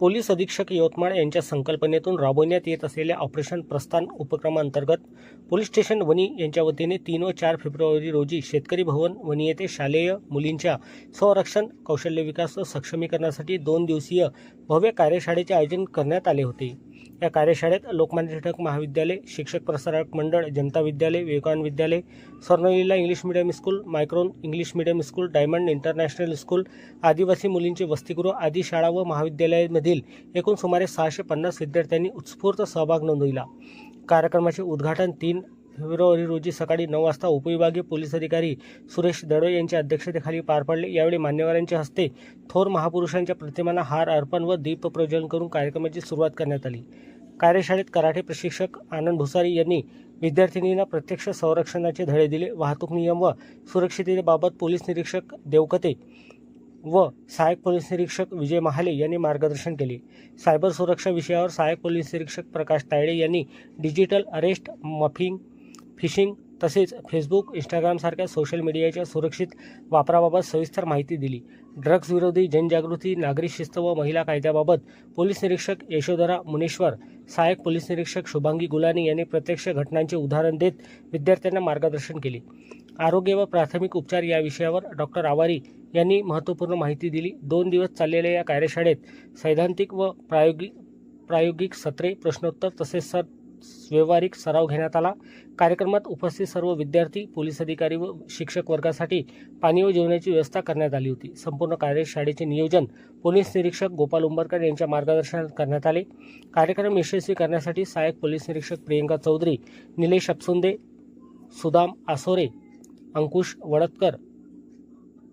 Police अधीक्षक यवतमाळ यांच्या संकल्पनेतून राबवण्यात येत असलेल्या ऑपरेशन प्रस्थान उपक्रमांतर्गत पोलीस स्टेशन वणी यांच्या वतीने तीन व चार फेब्रुवारी रोजी शेतकरी भवन वणी येथे शालेय मुलींच्या संरक्षण कौशल्य विकास व सक्षमीकरणासाठी दोन दिवसीय भव्य कार्यशाळेचे आयोजन करण्यात आले होते. या कार्यशाळेत लोकमान्य टिळक महाविद्यालय शिक्षक प्रसारक मंडळ जनता विद्यालय विवेकानंद विद्यालय Swarnleela English medium school Micron English medium school diamond international school आदिवासी मुलींचे वसतिगृह आदी शाळा व महाविद्यालयामधील एकूण सुमारे सहाशे पन्नास विद्यार्थ्यांनी उत्स्फूर्त सहभाग नोंदविला. कार्यक्रमाचे उद्घाटन तीन फेब्रुवारी रोजी सकाळी नऊ वाजता उपविभागीय पोलीस अधिकारी सुरेश दडो यांच्या अध्यक्षतेखाली पार पडले. यावेळी मान्यवरांच्या हस्ते थोर महापुरुषांच्या प्रतिमांना हार अर्पण व दीप प्रज्वलन करून कार्यक्रमाची सुरुवात करण्यात आली. कार्यशाळेत कराटे प्रशिक्षक आनंद भुसारी यांनी विद्यार्थिनींना प्रत्यक्ष संरक्षणाचे धडे दिले. वाहतूक नियम व सुरक्षिततेबाबत पोलीस निरीक्षक देवकते व सहाय्यक पोलीस निरीक्षक विजय महाले यांनी मार्गदर्शन केले. सायबर सुरक्षा विषयावर सहाय्यक पोलीस निरीक्षक प्रकाश तायडे यांनी डिजिटल अरेस्ट मफिंग फिशिंग तसेच फेसबुक इंस्टाग्रामसारख्या सोशल मीडियाच्या सुरक्षित वापराबाबत सविस्तर माहिती दिली. ड्रग्ज विरोधी जनजागृती नागरी शिस्त व महिला कायद्याबाबत पोलीस निरीक्षक यशोधरा मुनेश्वर सहाय्यक पोलीस निरीक्षक शुभांगी गुलानी यांनी प्रत्यक्ष घटनांचे उदाहरण देत विद्यार्थ्यांना मार्गदर्शन केले. आरोग्य व प्राथमिक उपचार या विषयावर डॉक्टर आवारी यांनी महत्त्वपूर्ण माहिती दिली. दोन दिवस चाललेल्या या कार्यशाळेत सैद्धांतिक व प्रायोगिक प्रायोगिक सत्रे प्रश्नोत्तर तसेच सर व्यावहारिक सराव घेण्यात आला. कार्यक्रमात उपस्थित सर्व विद्यार्थी पोलीस अधिकारी व शिक्षक वर्गासाठी पाणी व जेवणाची व्यवस्था करण्यात आली होती. संपूर्ण कार्यशाळेचे नियोजन पोलीस निरीक्षक गोपाल उंबरकर यांच्या मार्गदर्शनात करण्यात आले. कार्यक्रम यशस्वी करण्यासाठी सहाय्यक पोलीस निरीक्षक प्रियंका चौधरी निलेश अपसुंदे सुदाम आसोरे अंकुश वडतकर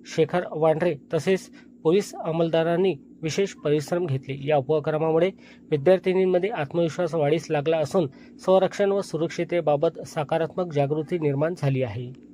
शेखर वांढरे तसेच पोलीस अंमलदारांनी विशेष परिश्रम घेतले. या उपक्रमामुळे विद्यार्थिनींमध्ये आत्मविश्वास वाढीस लागला असून संरक्षण व सुरक्षितेबाबत सकारात्मक जागृती निर्माण झाली आहे.